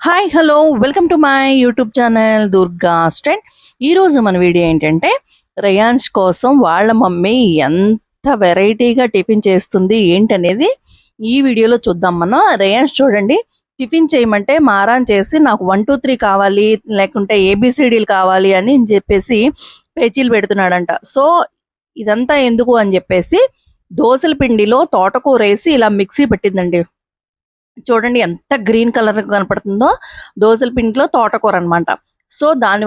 Hi hello welcome to my YouTube channel Durga stent ఈరోజు మన video ఏంటంటే Rayons కోసం వాళ్ళ మమ్మీ ఎంత వెరైటీగా టిఫిన్ చేస్తుంది ఏంటనేది ఈ వీడియోలో చూద్దాం మనం. రయాన్స్ చూడండి. టిఫిన్ చేయమంటే మారాన్ చేసి నాకు వన్ టూ త్రీ కావాలి లేకుంటే ఏబిసిడీలు కావాలి అని చెప్పేసి పేచీలు పెడుతున్నాడంట. సో ఇదంతా ఎందుకు అని చెప్పేసి దోసల పిండిలో తోటకూర వేసి ఇలా మిక్సీ పెట్టిందండి. చూడండి ఎంత గ్రీన్ కలర్ కనపడుతుందో దోసల పిండిలో తోటకూర అన్నమాట. సో దాని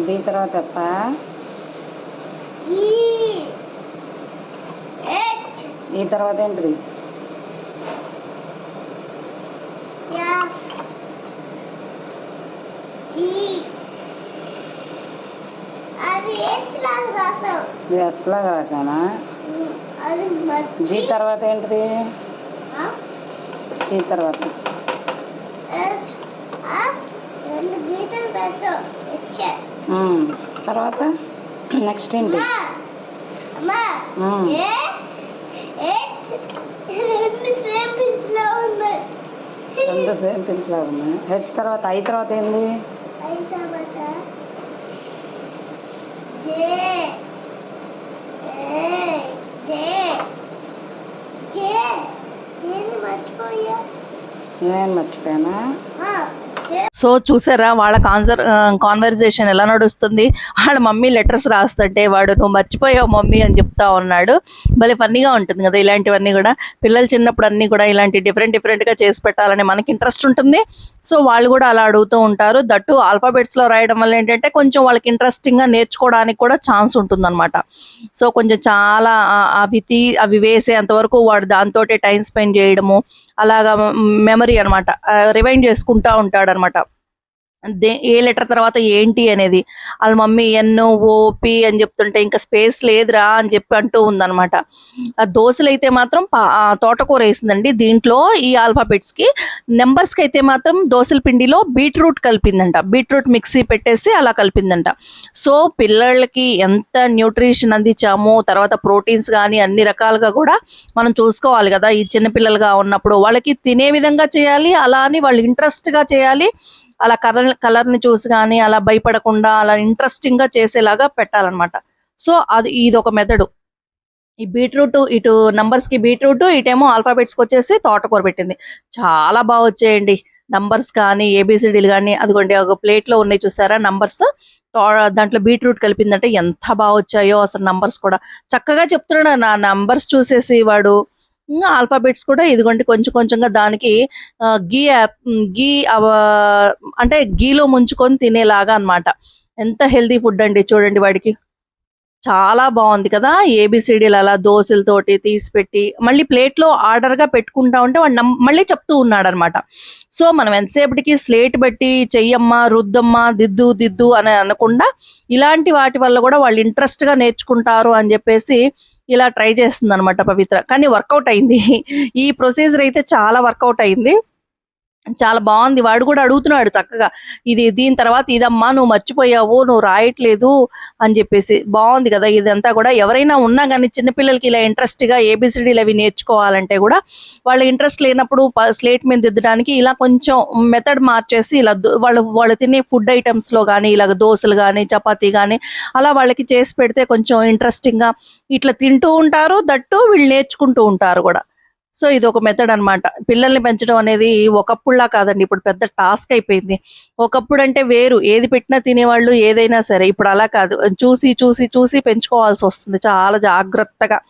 దీని తర్వాత అప్ప ఈ. తర్వాత ఏంటిది? అది మర్చి జీ తర్వాత ఏంటిది? ఈ తర్వాత. రెండు గీతలు. తర్వాత నెక్స్ట్ ఏంటి? రెండు సేమ్ పించ్లో ఉన్నాయి. లాగా హెచ్ తర్వాత ఐ తర్వాత ఏంది? నేను మర్చిపోయానా? సో చూసారా వాళ్ళ కాన్సర్ కాన్వర్జేషన్ ఎలా నడుస్తుంది? వాళ్ళ మమ్మీ లెటర్స్ రాస్తుంటే వాడు నువ్వు మర్చిపోయావు మమ్మీ అని చెప్తా ఉన్నాడు. భలే ఫన్నీగా ఉంటుంది కదా ఇలాంటివన్నీ కూడా. పిల్లలు చిన్నప్పుడు అన్నీ కూడా ఇలాంటి డిఫరెంట్ డిఫరెంట్గా చేసి పెట్టాలని మనకి ఇంట్రెస్ట్ ఉంటుంది. సో వాళ్ళు కూడా అలా అడుగుతూ ఉంటారు. దట్టు ఆల్ఫాబెట్స్లో రాయడం వల్ల ఏంటంటే కొంచెం వాళ్ళకి ఇంట్రెస్టింగ్గా నేర్చుకోవడానికి కూడా ఛాన్స్ ఉంటుందన్నమాట. సో కొంచెం చాలా అవి తీ అవి వేసే అంతవరకు వాడు దాంతో టైం స్పెండ్ చేయడము అలాగా మెమరీ అనమాట రివైండ్ చేసుకుంటా ఉంటాడనమాట దే ఏ లెటర్ తర్వాత ఏంటి అనేది. వాళ్ళ మమ్మీ ఎన్నో ఓపి అని చెప్తుంటే ఇంకా స్పేస్ లేదురా అని చెప్పి అంటూ ఉందన్నమాట. ఆ దోశలు అయితే మాత్రం తోటకూర వేసిందండి. దీంట్లో ఈ ఆల్ఫాబెట్స్కి నెంబర్స్కి అయితే మాత్రం దోశల పిండిలో బీట్రూట్ కలిపిందంట. బీట్రూట్ మిక్సీ పెట్టేసి అలా కలిపిందంట. సో పిల్లలకి ఎంత న్యూట్రిషన్ అందించామో తర్వాత ప్రోటీన్స్ కానీ అన్ని రకాలుగా కూడా మనం చూసుకోవాలి కదా. ఈ చిన్నపిల్లలుగా ఉన్నప్పుడు వాళ్ళకి తినే విధంగా చేయాలి అలా అని వాళ్ళు ఇంట్రెస్ట్గా చేయాలి. అలా కలర్ కలర్ని చూసి కానీ అలా భయపడకుండా అలా ఇంట్రెస్టింగ్గా చేసేలాగా పెట్టాలన్నమాట. సో అది ఇది ఒక మెథడు ఈ బీట్రూట్ ఇటు నంబర్స్కి బీట్రూట్ ఇటేమో ఆల్ఫాబెట్స్కి వచ్చేసి తోటకూర పెట్టింది. చాలా బాగా వచ్చేయండి. నంబర్స్ కానీ ఏబిసిడీలు కానీ అదిగోండి ఒక ప్లేట్లో ఉన్నాయి చూసారా నంబర్స్? దాంట్లో బీట్రూట్ కలిపిందంటే ఎంత బాగా వచ్చాయో అసలు నంబర్స్ కూడా. చక్కగా చెప్తున్నాడు నా నంబర్స్ చూసేసి వాడు. ఆల్ఫాబెట్స్ కూడా ఇదిగోండి కొంచెం కొంచెంగా దానికి గీ యాప్- గీ అంటే గీలో ముంచుకొని తినేలాగా అన్నమాట. ఎంత హెల్తీ ఫుడ్ అండి చూడండి వాడికి. చాలా బాగుంది కదా ఏబిసిడీలు అలా దోశలతోటి తీసి పెట్టి మళ్ళీ ప్లేట్లో ఆర్డర్గా పెట్టుకుంటా ఉంటే వాడు మళ్ళీ చెప్తూ ఉన్నాడు అనమాట సో మనం ఎంతసేపటికి స్లేట్ బట్టి చెయ్యమ్మ రుద్దమ్మా దిద్దు దిద్దు అని అనకుండా ఇలాంటి వాటి వల్ల కూడా వాళ్ళు ఇంట్రెస్ట్గా నేర్చుకుంటారు అని చెప్పేసి ఇలా ట్రై చేస్తుంది అనమాట పవిత్ర. కానీ వర్కౌట్ అయింది. ఈ ప్రొసీజర్ అయితే చాలా వర్కౌట్ అయింది. చాలా బాగుంది. వాడు కూడా అడుగుతున్నాడు చక్కగా ఇది దీని తర్వాత ఇదమ్మా నువ్వు మర్చిపోయావు నువ్వు రాయట్లేదు అని చెప్పేసి. బాగుంది కదా ఇదంతా కూడా. ఎవరైనా ఉన్నా కానీ చిన్నపిల్లలకి ఇలా ఇంట్రెస్ట్గా ఏబిసిడీలు అవి నేర్చుకోవాలంటే కూడా వాళ్ళ ఇంట్రెస్ట్ లేనప్పుడు స్లేట్ మీద దిద్దడానికి ఇలా కొంచెం మెథడ్ మార్చేసి ఇలా దో- వాళ్ళు వాళ్ళు తినే ఫుడ్ ఐటమ్స్లో కానీ ఇలాగ దోశలు కానీ చపాతీ కానీ అలా వాళ్ళకి చేసి పెడితే కొంచెం ఇంట్రెస్టింగ్గా ఇట్లా తింటూ ఉంటారు దట్టు వీళ్ళు నేర్చుకుంటూ ఉంటారు కూడా. సో ఇది ఒక మెథడ్ అన్నమాట. పిల్లల్ని పెంచడం అనేది ఒకప్పుడులా కాదండి. ఇప్పుడు పెద్ద టాస్క్ అయిపోయింది. ఒకప్పుడు అంటే వేరు. ఏది పెట్టినా తినేవాళ్ళు ఏదైనా సరే. ఇప్పుడు అలా కాదు. చూసి చూసి చూసి పెంచుకోవాల్సి వస్తుంది. చాలా జాగ్రత్తగా.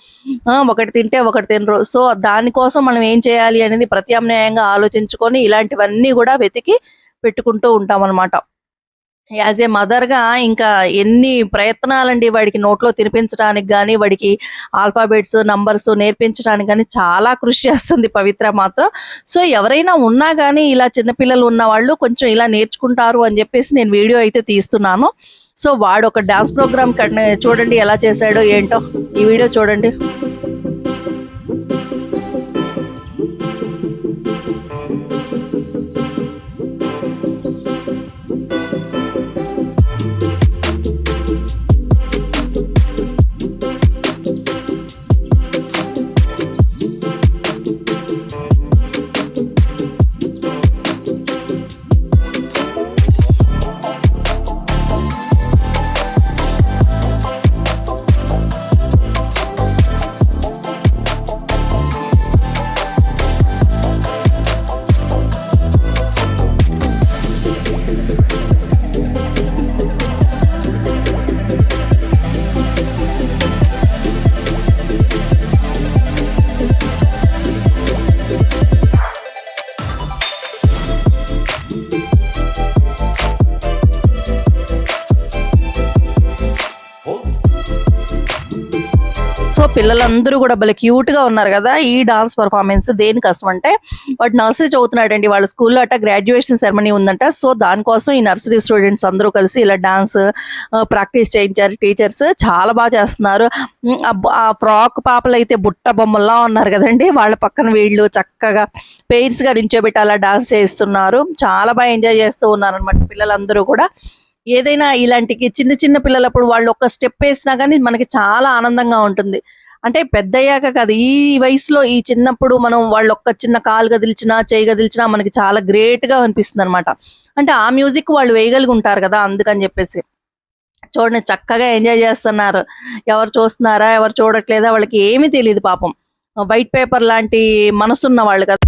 ఆ, ఒకటి తింటే ఒకటి తినరు. సో దానికోసం మనం ఏం చేయాలి అనేది ప్రత్యామ్నాయంగా ఆలోచించుకొని ఇలాంటివన్నీ కూడా వెతికి పెట్టుకుంటూ ఉంటాం అనమాట యాజ్ ఏ మదర్గా ఇంకా ఎన్ని ప్రయత్నాలండి వాడికి నోట్లో తినిపించడానికి కానీ వాడికి ఆల్ఫాబెట్స్ నంబర్స్ నేర్పించడానికి కానీ చాలా కృషి చేస్తుంది పవిత్ర మాత్రం. సో ఎవరైనా ఉన్నా కానీ ఇలా చిన్నపిల్లలు ఉన్న వాళ్ళు కొంచెం ఇలా నేర్చుకుంటారు అని చెప్పేసి నేను వీడియో అయితే తీస్తున్నాను. సో వాడు ఒక డాన్స్ ప్రోగ్రామ్ చూడండి ఎలా చేశాడో ఏంటో ఈ వీడియో చూడండి. పిల్లలందరూ కూడా భలే క్యూట్గా ఉన్నారు కదా ఈ డాన్స్ పర్ఫార్మెన్స్ దేనికోసం అంటే వాడు నర్సరీ చదువుతున్నాడండి వాళ్ళ స్కూల్లో అట్ట గ్రాడ్యుయేషన్ సెరమనీ ఉందంట. సో దానికోసం ఈ నర్సరీ స్టూడెంట్స్ అందరూ కలిసి ఇలా డాన్స్ ప్రాక్టీస్ చేయించారు. టీచర్స్ చాలా బాగా చేస్తున్నారు. ఆ ఫ్రాక్ పాపలు అయితే బుట్ట బొమ్మల్లా ఉన్నారు కదండి. వాళ్ళ పక్కన వీళ్ళు చక్కగా పెయిర్స్గా నించోబెట్టి అలా డాన్స్ చేస్తున్నారు చాలా బాగా ఎంజాయ్ చేస్తూ ఉన్నారు అనమాట పిల్లలందరూ కూడా. ఏదైనా ఇలాంటి చిన్న చిన్న పిల్లలప్పుడు వాళ్ళు ఒక స్టెప్ వేసినా కానీ మనకి చాలా ఆనందంగా ఉంటుంది. అంటే పెద్దయ్యాక కాదు ఈ వయసులో ఈ చిన్నప్పుడు మనం వాళ్ళు ఒక్క చిన్న కాలు కదిలిచినా చేయి కదిలిచినా మనకి చాలా గ్రేట్గా అనిపిస్తుంది అనమాట అంటే ఆ మ్యూజిక్ వాళ్ళు వేయగలిగి ఉంటారు కదా అందుకని చెప్పేసి. చూడండి చక్కగా ఎంజాయ్ చేస్తున్నారు. ఎవరు చూస్తున్నారా ఎవరు చూడట్లేదా వాళ్ళకి ఏమీ తెలియదు పాపం. వైట్ పేపర్ లాంటి మనసున్న వాళ్ళు కదా.